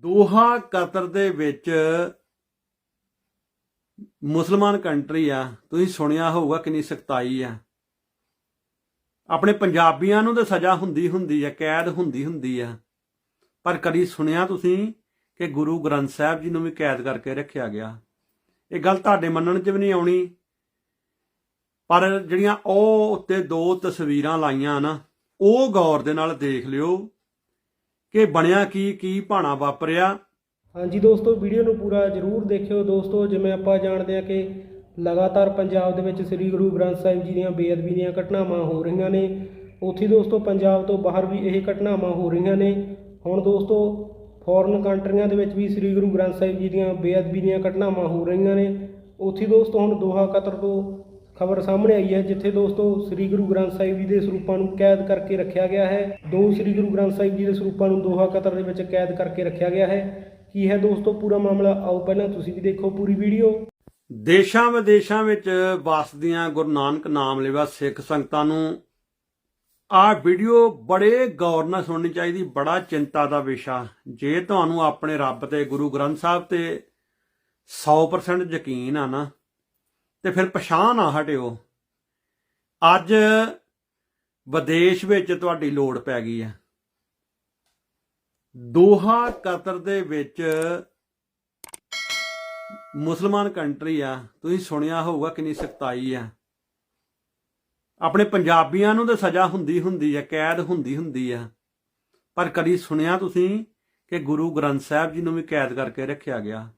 Doha Qatar ਦੇ ਵਿੱਚ ਮੁਸਲਮਾਨ ਕੰਟਰੀ ਆ। ਤੁਸੀਂ ਸੁਣਿਆ ਹੋਊਗਾ ਕਿੰਨੀ ਸਖਤਾਈ ਆ। ਆਪਣੇ ਪੰਜਾਬੀਆਂ ਨੂੰ ਤਾਂ ਸਜ਼ਾ ਹੁੰਦੀ ਹੁੰਦੀ ਆ, ਕੈਦ ਹੁੰਦੀ ਹੁੰਦੀ ਆ। ਪਰ ਕਦੀ ਸੁਣਿਆ ਤੁਸੀਂ ਕਿ ਗੁਰੂ ਗ੍ਰੰਥ ਸਾਹਿਬ ਜੀ ਨੂੰ ਵੀ ਕੈਦ ਕਰਕੇ ਰੱਖਿਆ ਗਿਆ? ਇਹ ਗੱਲ ਤੁਹਾਡੇ ਮੰਨਣ 'ਚ ਵੀ ਨਹੀਂ ਆਉਣੀ। ਪਰ ਜਿਹੜੀਆਂ ਉਹ ਉੱਤੇ ਦੋ ਤਸਵੀਰਾਂ ਲਾਈਆਂ ਨਾ, ਉਹ ਗੌਰ ਦੇ ਨਾਲ ਦੇਖ ਲਿਓ। ਕਿ ਬਣਿਆ ਕੀ ਕੀ ਭਾਣਾ ਵਾਪਰਿਆ? ਹਾਂਜੀ ਦੋਸਤੋ, ਵੀਡੀਓ ਨੂੰ ਪੂਰਾ ਜਰੂਰ ਦੇਖਿਓ। ਦੋਸਤੋ, ਜਿਵੇਂ ਆਪਾਂ ਜਾਣਦੇ ਹਾਂ ਕਿ ਲਗਾਤਾਰ ਪੰਜਾਬ ਦੇ ਵਿੱਚ ਸ੍ਰੀ ਗੁਰੂ ਗ੍ਰੰਥ ਸਾਹਿਬ ਜੀ ਦੀਆਂ ਬੇਅਦਬੀ ਦੀਆਂ ਘਟਨਾਵਾਂ ਹੋ ਰਹੀਆਂ ਨੇ। ਉੱਥੇ ਦੋਸਤੋ, ਪੰਜਾਬ ਤੋਂ ਬਾਹਰ ਵੀ ਇਹ ਘਟਨਾਵਾਂ ਹੋ ਰਹੀਆਂ ਨੇ। ਹੁਣ ਦੋਸਤੋ ਫੋਰਨ ਕੰਟਰੀਆਂ ਦੇ ਵਿੱਚ ਵੀ ਸ੍ਰੀ ਗੁਰੂ ਗ੍ਰੰਥ ਸਾਹਿਬ ਜੀ ਦੀਆਂ ਬੇਅਦਬੀ ਦੀਆਂ ਘਟਨਾਵਾਂ ਹੋ ਰਹੀਆਂ ਨੇ। ਉੱਥੇ ਦੋਸਤੋ, ਹੁਣ ਦੋਹਾ ਕਤਰ ਤੋਂ ਖਬਰ ਸਾਹਮਣੇ ਆਈ ਹੈ, ਜਿੱਥੇ ਦੋਸਤੋ ਸ੍ਰੀ ਗੁਰੂ ਗ੍ਰੰਥ ਸਾਹਿਬ ਜੀ ਦੇ ਸਰੂਪਾਂ ਨੂੰ ਕੈਦ ਕਰਕੇ ਰੱਖਿਆ ਗਿਆ ਹੈ। ਦੋ ਸ੍ਰੀ ਗੁਰੂ ਗ੍ਰੰਥ ਸਾਹਿਬ ਜੀ ਦੇ ਸਰੂਪਾਂ ਨੂੰ ਦੋਹਾ ਕਤਰ ਦੇ ਵਿੱਚ ਕੈਦ ਕਰਕੇ ਰੱਖਿਆ ਗਿਆ ਹੈ। ਕੀ ਹੈ ਦੋਸਤੋ ਪੂਰਾ ਮਾਮਲਾ? ਆਓ ਪਹਿਲਾਂ ਤੁਸੀਂ ਵੀ ਦੇਖੋ ਪੂਰੀ ਵੀਡੀਓ। ਦੇਸ਼ਾਂ ਵਿਦੇਸ਼ਾਂ ਵਿੱਚ ਵਸਦੀਆਂ ਗੁਰੂ ਨਾਨਕ ਨਾਮ ਲੈਵਾ ਸਿੱਖ ਸੰਗਤਾਂ ਨੂੰ ਆਹ ਵੀਡੀਓ ਬੜੇ ਗੌਰ ਨਾਲ ਸੁਣਨੀ ਚਾਹੀਦੀ, ਬੜਾ ਚਿੰਤਾ ਦਾ ਵਿਸ਼ਾ। ਜੇ ਤੁਹਾਨੂੰ ਆਪਣੇ ਰੱਬ ਤੇ ਗੁਰੂ ਗ੍ਰੰਥ ਸਾਹਿਬ ਤੇ 100% ਯਕੀਨ ਆ ਨਾ ਤੇ ਫਿਰ ਪਛਾਣ ਨਾ ਹਟਿਓ ਅੱਜ ਵਿਦੇਸ਼ ਵਿੱਚ ਤੁਹਾਡੀ ਲੋੜ ਪੈ ਗਈ ਹੈ ਦੋਹਾ ਕਤਰ ਦੇ ਵਿੱਚ ਮੁਸਲਮਾਨ ਕੰਟਰੀ ਆ। ਤੁਸੀਂ ਸੁਣਿਆ ਹੋਊਗਾ ਕਿੰਨੀ ਸਖਤਾਈ ਆ। ਆਪਣੇ ਪੰਜਾਬੀਆਂ ਨੂੰ ਤਾਂ ਸਜ਼ਾ ਹੁੰਦੀ ਹੁੰਦੀ ਆ, ਕੈਦ ਹੁੰਦੀ ਹੁੰਦੀ ਆ। ਪਰ ਕਦੀ ਸੁਣਿਆ ਤੁਸੀਂ ਕਿ ਗੁਰੂ ਗ੍ਰੰਥ ਸਾਹਿਬ ਜੀ ਨੂੰ ਵੀ ਕੈਦ ਕਰਕੇ ਰੱਖਿਆ ਗਿਆ?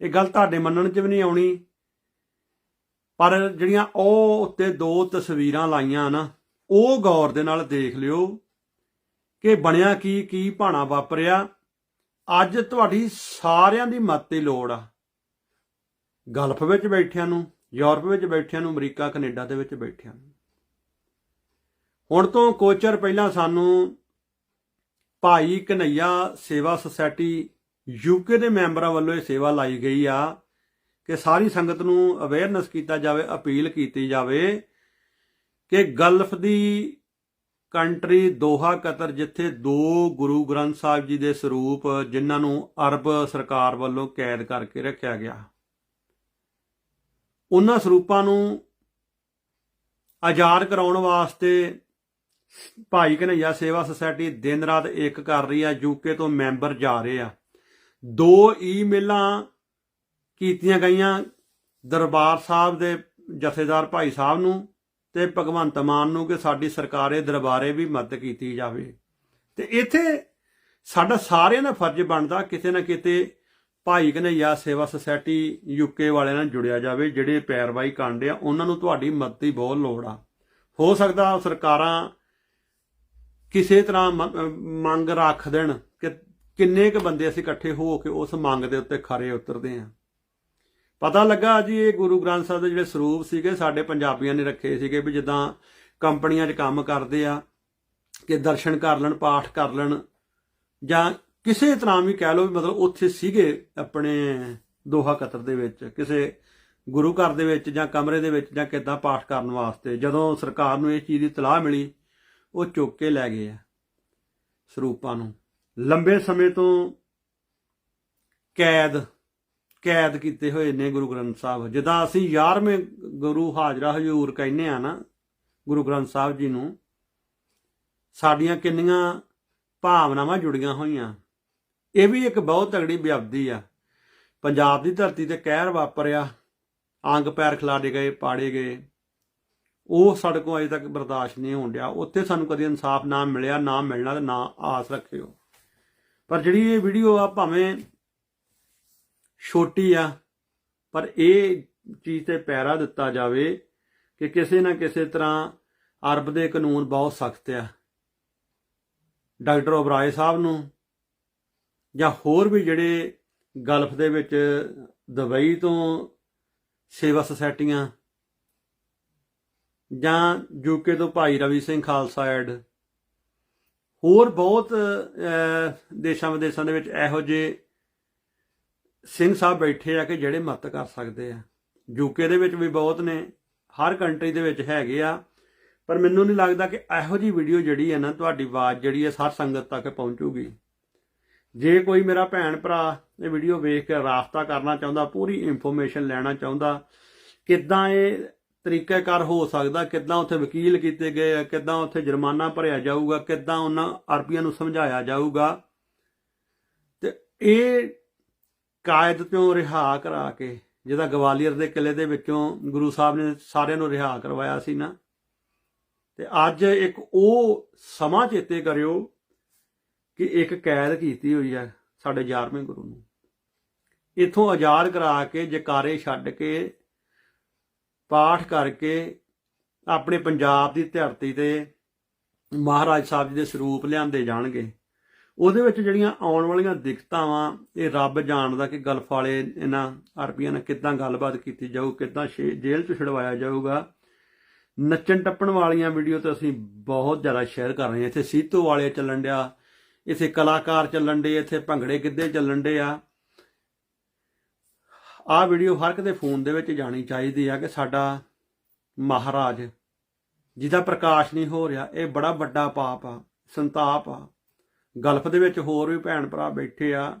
ਇਹ ਗੱਲ ਤੁਹਾਡੇ ਮੰਨਣ 'ਚ ਵੀ ਨਹੀਂ ਆਉਣੀ। ਪਰ ਜਿਹੜੀਆਂ ਉਹ ਉੱਤੇ ਦੋ ਤਸਵੀਰਾਂ ਲਾਈਆਂ ਨਾ, ਉਹ ਗੌਰ ਦੇ ਨਾਲ ਦੇਖ ਲਿਓ ਕਿ ਬਣਿਆ ਕੀ ਕੀ ਭਾਣਾ ਵਾਪਰਿਆ। ਅੱਜ ਤੁਹਾਡੀ ਸਾਰਿਆਂ ਦੀ ਮਦਦ ਦੀ ਲੋੜ ਆ। ਗਲਫ ਵਿੱਚ ਬੈਠਿਆਂ ਨੂੰ, ਯੂਰਪ ਵਿੱਚ ਬੈਠਿਆਂ ਨੂੰ, ਅਮਰੀਕਾ, ਕੈਨੇਡਾ ਦੇ ਵਿੱਚ ਬੈਠਿਆਂ ਨੂੰ। ਹੁਣ ਤੋਂ ਕੋਚਰ ਪਹਿਲਾਂ ਸਾਨੂੰ ਭਾਈ ਕਨਈਆ ਸੇਵਾ ਸੁਸਾਇਟੀ ਯੂਕੇ ਦੇ ਮੈਂਬਰਾਂ ਵੱਲੋਂ ਇਹ ਸੇਵਾ ਲਾਈ ਗਈ ਆ। ਕਿ ਸਾਰੀ ਸੰਗਤ ਨੂੰ ਅਵੇਅਰਨੈਸ ਕੀਤਾ ਜਾਵੇ, ਅਪੀਲ ਕੀਤੀ ਜਾਵੇ ਕਿ ਗਲਫ ਦੀ ਕੰਟਰੀ ਦੋਹਾ ਕਤਰ, ਜਿੱਥੇ ਦੋ ਗੁਰੂ ਗ੍ਰੰਥ ਸਾਹਿਬ ਜੀ ਦੇ ਸਰੂਪ ਜਿਨ੍ਹਾਂ ਨੂੰ ਅਰਬ ਸਰਕਾਰ ਵੱਲੋਂ ਕੈਦ ਕਰਕੇ ਰੱਖਿਆ ਗਿਆ। ਉਹਨਾਂ ਸਰੂਪਾਂ ਨੂੰ ਆਜ਼ਾਦ ਕਰਾਉਣ ਵਾਸਤੇ ਭਾਈ ਕਨਈਆ ਸੇਵਾ ਸੁਸਾਇਟੀ ਦਿਨ ਰਾਤ ਇੱਕ ਕਰ ਰਹੀ ਆ ਯੂਕੇ ਤੋਂ ਮੈਂਬਰ ਜਾ ਰਹੇ ਆ। ਦੋ ਈਮੇਲਾਂ ਕੀਤੀਆਂ ਗਈਆਂ ਦਰਬਾਰ ਸਾਹਿਬ ਦੇ ਜਥੇਦਾਰ ਭਾਈ ਸਾਹਿਬ ਨੂੰ ਤੇ ਭਗਵੰਤ ਮਾਨ ਨੂੰ ਕਿ ਸਾਡੀ ਸਰਕਾਰੇ ਦਰਬਾਰੇ ਵੀ ਮਦਦ ਕੀਤੀ ਜਾਵੇ। ਤੇ ਇੱਥੇ ਸਾਡਾ ਸਾਰਿਆਂ ਦਾ ਫਰਜ਼ ਬਣਦਾ ਕਿਤੇ ਨਾ ਕਿਤੇ ਭਾਈ ਕਨਈਆ ਸੇਵਾ ਸੁਸਾਇਟੀ ਯੂਕੇ ਵਾਲਿਆਂ ਨਾਲ ਜੁੜਿਆ ਜਾਵੇ, ਜਿਹੜੇ ਪੈਰਵਾਈ ਕਾਂਡੇ ਆ, ਉਹਨਾਂ ਨੂੰ ਤੁਹਾਡੀ ਮਦਦ ਦੀ ਬਹੁਤ ਲੋੜ ਆ। ਹੋ ਸਕਦਾ ਸਰਕਾਰਾਂ ਕਿਸੇ ਤਰ੍ਹਾਂ ਮੰਗ ਰੱਖ ਦੇਣ ਕਿ ਕਿੰਨੇ ਕੁ ਬੰਦੇ ਅਸੀਂ ਇਕੱਠੇ ਹੋ ਕੇ ਉਸ ਮੰਗ ਦੇ ਉੱਤੇ ਖਰੇ ਉਤਰਦੇ ਆ। ਪਤਾ ਲੱਗਾ ਜੀ, ਇਹ ਗੁਰੂ ਗ੍ਰੰਥ ਸਾਹਿਬ ਦੇ ਜਿਹੜੇ ਸਰੂਪ ਸੀਗੇ, ਸਾਡੇ ਪੰਜਾਬੀਆਂ ਨੇ ਰੱਖੇ ਸੀਗੇ ਵੀ ਜਿੱਦਾਂ ਕੰਪਨੀਆਂ 'ਚ ਕੰਮ ਕਰਦੇ ਆ, ਕਿ ਦਰਸ਼ਨ ਕਰ ਲੈਣ, ਪਾਠ ਕਰ ਲੈਣ, ਜਾਂ ਕਿਸੇ ਤਰ੍ਹਾਂ ਵੀ ਕਹਿ ਲਓ ਵੀ ਮਤਲਬ ਉੱਥੇ ਸੀਗੇ ਆਪਣੇ ਦੋਹਾ ਕਤਰ ਦੇ ਵਿੱਚ, ਕਿਸੇ ਗੁਰੂ ਘਰ ਦੇ ਵਿੱਚ ਜਾਂ ਕਮਰੇ ਦੇ ਵਿੱਚ ਜਾਂ ਕਿੱਦਾਂ ਪਾਠ ਕਰਨ ਵਾਸਤੇ, ਜਦੋਂ ਸਰਕਾਰ ਨੂੰ ਇਹ ਚੀਜ਼ ਦੀ ਤਲਾਹ ਮਿਲੀ, ਉਹ ਚੁੱਕ ਕੇ ਲੈ ਗਏ ਆ ਸਰੂਪਾਂ ਨੂੰ। ਲੰਬੇ ਸਮੇਂ ਤੋਂ ਕੈਦ ਕੈਦ ਕੀਤੇ ਹੋਏ ਨੇ ਗੁਰੂ ਗ੍ਰੰਥ ਸਾਹਿਬ। ਜਿੱਦਾਂ ਅਸੀਂ 11ਵੇਂ ਗੁਰੂ ਹਾਜ਼ਰਾ ਹਜ਼ੂਰ ਕਹਿੰਦੇ ਆ ਨਾ, ਗੁਰੂ ਗ੍ਰੰਥ ਸਾਹਿਬ ਜੀ ਨੂੰ, ਸਾਡੀਆਂ ਕਿੰਨੀਆਂ ਭਾਵਨਾਵਾਂ ਜੁੜੀਆਂ ਹੋਈਆਂ। ਇਹ ਵੀ ਇੱਕ ਬਹੁਤ ਤਗੜੀ ਬਿਆਬਦੀ ਆ। ਪੰਜਾਬ ਦੀ ਧਰਤੀ ਤੇ ਕਹਿਰ ਵਾਪਰਿਆ, ਅੰਗ ਪੈਰ ਖਿਲਾੜੇ ਗਏ, ਪਾੜੇ ਗਏ। ਉਹ ਸਾਡੇ ਕੋਲ ਅਜੇ ਤੱਕ ਬਰਦਾਸ਼ਤ ਨਹੀਂ ਹੋਣ ਡਿਆ। ਉੱਥੇ ਸਾਨੂੰ ਕਦੇ ਇਨਸਾਫ ਨਾ ਮਿਲਿਆ, ਨਾ ਮਿਲਣਾ ਤੇ ਨਾ ਆਸ ਰੱਖਿਓ। ਪਰ ਜਿਹੜੀ ਇਹ ਵੀਡੀਓ ਆ, ਭਾਵੇਂ ਛੋਟੀ ਆ, ਪਰ ਇਹ ਚੀਜ਼ ਤੇ ਪੈਰਾ ਦਿੱਤਾ ਜਾਵੇ ਕਿ ਕਿਸੇ ਨਾ ਕਿਸੇ ਤਰ੍ਹਾਂ ਅਰਬ ਦੇ ਕਾਨੂੰਨ ਬਹੁਤ ਸਖਤ ਆ। ਡਾਕਟਰ ਓਬਰਾਏ ਸਾਹਿਬ ਨੂੰ ਜਾਂ ਹੋਰ ਵੀ ਜਿਹੜੇ ਗਲਫ ਦੇ ਵਿੱਚ ਦੁਬਈ ਤੋਂ ਸੇਵਾ ਸੁਸਾਇਟੀਆਂ ਜਾਂ ਯੂਕੇ ਤੋਂ ਭਾਈ ਰਵੀ ਸਿੰਘ ਖਾਲਸਾ ਐਡ, ਹੋਰ ਬਹੁਤ ਦੇਸ਼ਾਂ ਵਿਦੇਸ਼ਾਂ ਦੇ ਵਿੱਚ ਇਹੋ ਜਿਹੇ ਸਿੰਘ ਸਾਹਿਬ ਬੈਠੇ ਆ ਕਿ ਜਿਹੜੇ ਮਤ ਕਰ ਸਕਦੇ ਆ। ਯੂਕੇ ਦੇ ਵਿੱਚ ਵੀ ਬਹੁਤ ਨੇ, ਹਰ ਕੰਟਰੀ ਦੇ ਵਿੱਚ ਹੈਗੇ ਆ। ਪਰ ਮੈਨੂੰ ਨਹੀਂ ਲੱਗਦਾ ਕਿ ਇਹੋ ਜੀ ਵੀਡੀਓ ਜਿਹੜੀ ਹੈ ਨਾ, ਤੁਹਾਡੀ ਆਵਾਜ਼ ਜਿਹੜੀ ਹੈ ਸਾਰ ਸੰਗਤ ਤੱਕ ਪਹੁੰਚੂਗੀ। ਜੇ ਕੋਈ ਮੇਰਾ ਭੈਣ ਭਰਾ ਇਹ ਵੀਡੀਓ ਵੇਖ ਕੇ ਰਾਬਤਾ ਕਰਨਾ ਚਾਹੁੰਦਾ, ਪੂਰੀ ਇਨਫੋਰਮੇਸ਼ਨ ਲੈਣਾ ਚਾਹੁੰਦਾ, ਕਿੱਦਾਂ ਇਹ ਤਰੀਕਾਕਾਰ ਹੋ ਸਕਦਾ, ਕਿੱਦਾਂ ਉੱਥੇ ਵਕੀਲ ਕੀਤੇ ਗਏ ਆ, ਕਿੱਦਾਂ ਉੱਥੇ ਜੁਰਮਾਨਾ ਭਰਿਆ ਜਾਊਗਾ, ਕਿੱਦਾਂ ਉਹਨਾਂ ਅਰਬੀਆਂ ਨੂੰ ਸਮਝਾਇਆ ਜਾਊਗਾ, ਤੇ ਇਹ ਕਾਇਦ ਤੋਂ ਰਿਹਾ ਕਰਾ ਕੇ, ਜਿਹਦਾ ਗਵਾਲੀਅਰ ਦੇ ਕਿਲੇ ਦੇ ਵਿੱਚੋਂ ਗੁਰੂ ਸਾਹਿਬ ਨੇ ਸਾਰਿਆਂ ਨੂੰ ਰਿਹਾ ਕਰਵਾਇਆ ਸੀ ਨਾ। ਤੇ ਅੱਜ ਇੱਕ ਉਹ ਸਮਾਂ ਚੇਤੇ ਕਰਿਓ ਕਿ ਇੱਕ ਕੈਦ ਕੀਤੀ ਹੋਈ ਹੈ ਸਾਡੇ 11ਵੇਂ ਗੁਰੂ ਨੂੰ। ਇਥੋਂ ਆਜ਼ਾਦ ਕਰਾ ਕੇ, ਜਕਾਰੇ ਛੱਡ ਕੇ, ਪਾਠ ਕਰਕੇ ਆਪਣੇ ਪੰਜਾਬ ਦੀ ਧਰਤੀ ਤੇ ਮਹਾਰਾਜ ਸਾਹਿਬ ਜੀ ਦੇ ਸਰੂਪ ਲਿਆਂਦੇ ਜਾਣਗੇ। ਉਹਦੇ ਵਿੱਚ ਜਿਹੜੀਆਂ ਆਉਣ ਵਾਲੀਆਂ ਦਿੱਕਤਾਂ ਵਾ ਇਹ ਰੱਬ ਜਾਣਦਾ ਕਿ ਗਲਫ ਵਾਲੇ ਇਹਨਾਂ ਅਰਬੀਆਂ ਨਾਲ ਕਿੱਦਾਂ ਗੱਲਬਾਤ ਕੀਤੀ ਜਾਊ, ਕਿੱਦਾਂ ਸ਼ੇ- ਜੇਲ੍ਹ ਚ ਛਡਵਾਇਆ ਜਾਊਗਾ। ਨੱਚਣ ਟੱਪਣ ਵਾਲੀਆਂ ਵੀਡੀਓ ਤਾਂ ਅਸੀਂ ਬਹੁਤ ਜ਼ਿਆਦਾ ਸ਼ੇਅਰ ਕਰ ਰਹੇ ਹਾਂ। ਇੱਥੇ ਸੀਤੋ ਵਾਲੇ ਚੱਲਣ ਡਿਆ, ਇੱਥੇ ਕਲਾਕਾਰ ਚੱਲਣ ਡੇ ਇੱਥੇ ਭੰਗੜੇ ਗਿੱਧੇ ਚੱਲਣ ਡੇ ਆ। ਆਹ ਵੀਡੀਓ ਹਰ ਕਿਤੇ ਫੋਨ ਦੇ ਵਿੱਚ ਜਾਣੀ ਚਾਹੀਦੀ ਆ ਕਿ ਸਾਡਾ ਮਹਾਰਾਜ, ਜਿਹਦਾ ਪ੍ਰਕਾਸ਼ ਨਹੀਂ ਹੋ ਰਿਹਾ, ਇਹ ਬੜਾ ਵੱਡਾ ਪਾਪ ਆ, ਸੰਤਾਪ ਆ। ਗਲਫ ਦੇ ਵਿੱਚ ਹੋਰ ਵੀ ਭੈਣ ਭਰਾ ਬੈਠੇ ਆ।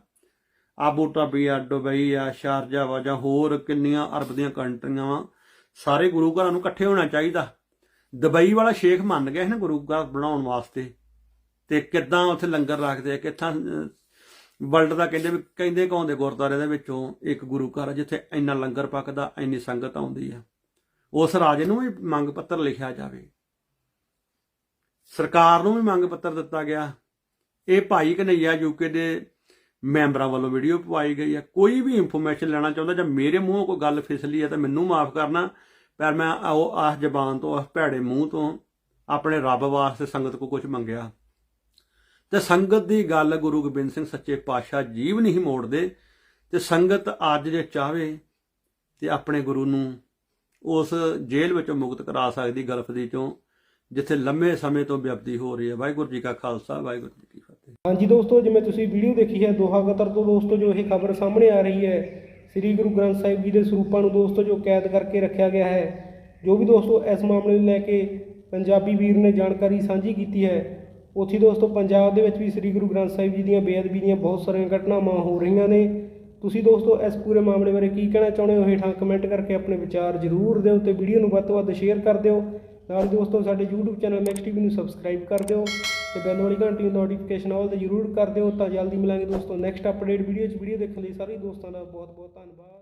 ਆਬੂ ਧਾਬੀ ਆ ਦੁਬਈ ਆ ਸ਼ਾਰਜਾ ਵਾ ਜਾਂ ਹੋਰ ਕਿੰਨੀਆਂ ਅਰਬ ਦੀਆਂ ਕੰਟਰੀਆਂ ਵਾ। ਸਾਰੇ ਗੁਰੂ ਘਰਾਂ ਨੂੰ ਇਕੱਠੇ ਹੋਣਾ ਚਾਹੀਦਾ। ਦੁਬਈ ਵਾਲਾ ਸ਼ੇਖ ਮੰਨ ਗਿਆ ਸੀ ਨਾ ਗੁਰੂ ਘਰ ਬਣਾਉਣ ਵਾਸਤੇ। ਤੇ ਕਿੱਦਾਂ ਉੱਥੇ ਲੰਗਰ ਰੱਖਦੇ ਆ, ਕਿੱਥਾਂ ਵਰਲਡ ਦਾ ਕਹਿੰਦੇ ਵੀ ਕਹਿੰਦੇ ਕੌਣ ਦੇ ਗੁਰਦੁਆਰੇ ਦੇ ਵਿੱਚੋਂ ਇੱਕ ਗੁਰੂ ਘਰ ਜਿੱਥੇ ਇੰਨਾ ਲੰਗਰ ਪੱਕਦਾ, ਇੰਨੀ ਸੰਗਤ ਆਉਂਦੀ ਆ। ਉਸ ਰਾਜੇ ਨੂੰ ਵੀ ਮੰਗ ਪੱਤਰ ਲਿਖਿਆ ਜਾਵੇ। ਸਰਕਾਰ ਨੂੰ ਵੀ ਮੰਗ ਪੱਤਰ ਦਿੱਤਾ ਗਿਆ। ਇਹ ਭਾਈ ਕਨਈਆ ਯੂਕੇ ਦੇ ਮੈਂਬਰਾਂ ਵੱਲੋਂ ਵੀਡੀਓ ਪਵਾਈ ਗਈ ਹੈ। ਕੋਈ ਵੀ ਇਨਫੋਰਮੇਸ਼ਨ ਲੈਣਾ ਚਾਹੁੰਦਾ ਜਾਂ ਮੇਰੇ ਮੂੰਹੋਂ ਕੋਈ ਗੱਲ ਫਿਸਲੀ ਹੈ ਤਾਂ ਮੈਨੂੰ ਮਾਫ ਕਰਨਾ। ਪਰ ਮੈਂ ਉਹ ਆਹ ਜ਼ਬਾਨ ਤੋਂ ਆਹ ਭੈੜੇ ਮੂੰਹ ਤੋਂ ਆਪਣੇ ਰੱਬ ਵਾਸਤੇ ਸੰਗਤ ਕੋ ਕੁਝ ਮੰਗਿਆ। ਤੇ ਸੰਗਤ ਦੀ ਗੱਲ ਗੁਰੂ ਗੋਬਿੰਦ ਸਿੰਘ ਸੱਚੇ ਪਾਤਸ਼ਾਹ ਜੀਵ ਨਹੀਂ ਮੋੜਦੇ। ਤੇ ਸੰਗਤ ਅੱਜ ਜੇ ਚਾਹਵੇ ਤੇ ਆਪਣੇ ਗੁਰੂ ਨੂੰ ਉਸ ਜੇਲ੍ਹ ਵਿੱਚੋਂ ਮੁਕਤ ਕਰਾ ਸਕਦੀ, ਗਲਫ ਦੀ ਚੋਂ, ਜਿੱਥੇ ਲੰਮੇ ਸਮੇਂ ਤੋਂ ਵਿਅਪਤੀ ਹੋ ਰਹੀ ਹੈ। ਵਾਹਿਗੁਰੂ ਜੀ ਕਾ ਖਾਲਸਾ, ਵਾਹਿਗੁਰੂ ਜੀ ਕੀ ਹਾਂਜੀ ਦੋਸਤੋ, ਜਿਵੇਂ ਤੁਸੀਂ ਵੀਡੀਓ ਦੇਖੀ ਹੈ, ਦੋਹਾ ਕਤਰ ਤੋਂ ਦੋਸਤੋ, ਜੋ ਇਹ ਖਬਰ ਸਾਹਮਣੇ ਆ ਰਹੀ ਹੈ, ਸ੍ਰੀ ਗੁਰੂ ਗ੍ਰੰਥ ਸਾਹਿਬ ਜੀ ਦੇ ਸਰੂਪਾਂ ਨੂੰ ਦੋਸਤੋ, ਜੋ ਕੈਦ ਕਰਕੇ ਰੱਖਿਆ ਗਿਆ ਹੈ, ਜੋ ਵੀ ਦੋਸਤੋ ਇਸ ਮਾਮਲੇ ਨੂੰ ਲੈ ਕੇ ਪੰਜਾਬੀ ਵੀਰ ਨੇ ਜਾਣਕਾਰੀ ਸਾਂਝੀ ਕੀਤੀ ਹੈ, ਉੱਥੇ ਦੋਸਤੋ ਪੰਜਾਬ ਦੇ ਵਿੱਚ ਵੀ ਸ੍ਰੀ ਗੁਰੂ ਗ੍ਰੰਥ ਸਾਹਿਬ ਜੀ ਦੀਆਂ ਬੇਅਦਬੀ ਦੀਆਂ ਬਹੁਤ ਸਾਰੀਆਂ ਘਟਨਾਵਾਂ ਹੋ ਰਹੀਆਂ ਨੇ। ਤੁਸੀਂ ਦੋਸਤੋ ਇਸ ਪੂਰੇ ਮਾਮਲੇ ਬਾਰੇ ਕੀ ਕਹਿਣਾ ਚਾਹੁੰਦੇ ਹੋ ਹੇਠਾਂ ਕਮੈਂਟ ਕਰਕੇ ਆਪਣੇ ਵਿਚਾਰ ਜ਼ਰੂਰ ਦਿਓ ਤੇ ਵੀਡੀਓ ਨੂੰ ਵੱਧ ਤੋਂ ਵੱਧ ਸ਼ੇਅਰ ਕਰ ਦਿਓ। ਨਾਲ ਹੀ ਦੋਸਤੋ, ਸਾਡੇ YouTube ਚੈਨਲ ਮੈਕਸ ਟੀਵੀ ਨੂੰ ਸਬਸਕ੍ਰਾਈਬ ਕਰ ਦਿਓ ਤੇ ਬੈਲ ਵਾਲੀ ਘੰਟੀ ਨੂੰ ਨੋਟੀਫਿਕੇਸ਼ਨ ਆਲ ਤੇ ਜ਼ਰੂਰ ਕਰ ਦਿਓ ਤਾਂ ਜਲਦੀ ਮਿਲਾਂਗੇ ਦੋਸਤੋ ਨੈਕਸਟ ਅਪਡੇਟ ਵੀਡੀਓ 'ਚ। ਵੀਡੀਓ ਦੇਖਣ ਲਈ ਸਾਰੇ ਦੋਸਤਾਂ ਦਾ ਬਹੁਤ ਬਹੁਤ ਧੰਨਵਾਦ।